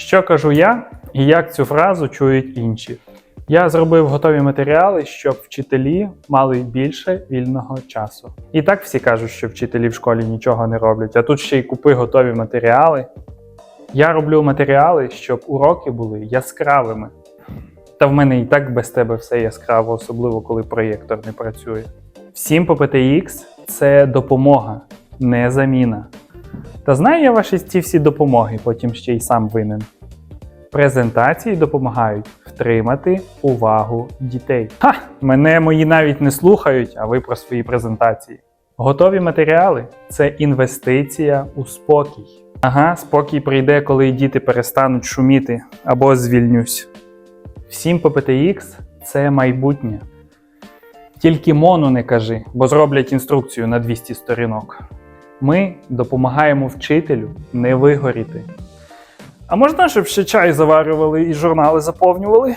Що кажу я і як цю фразу чують інші? Я зробив готові матеріали, щоб вчителі мали більше вільного часу. І так всі кажуть, що вчителі в школі нічого не роблять, а тут ще й купи готові матеріали. Я роблю матеріали, щоб уроки були яскравими. Та в мене і так без тебе все яскраво, особливо коли проєктор не працює. Всім по PTX це допомога, не заміна. Та знаю я ваші ці всі допомоги, потім ще й сам винен. Презентації допомагають втримати увагу дітей. Ха! Мене мої навіть не слухають, а ви про свої презентації. Готові матеріали це інвестиція у спокій. Ага, спокій прийде, коли діти перестануть шуміти або звільнюсь. Всім по PTX це майбутнє. Тільки моно не кажи, бо зроблять інструкцію на 200 сторінок. Ми допомагаємо вчителю не вигоріти. А можна, щоб ще чай заварювали і журнали заповнювали?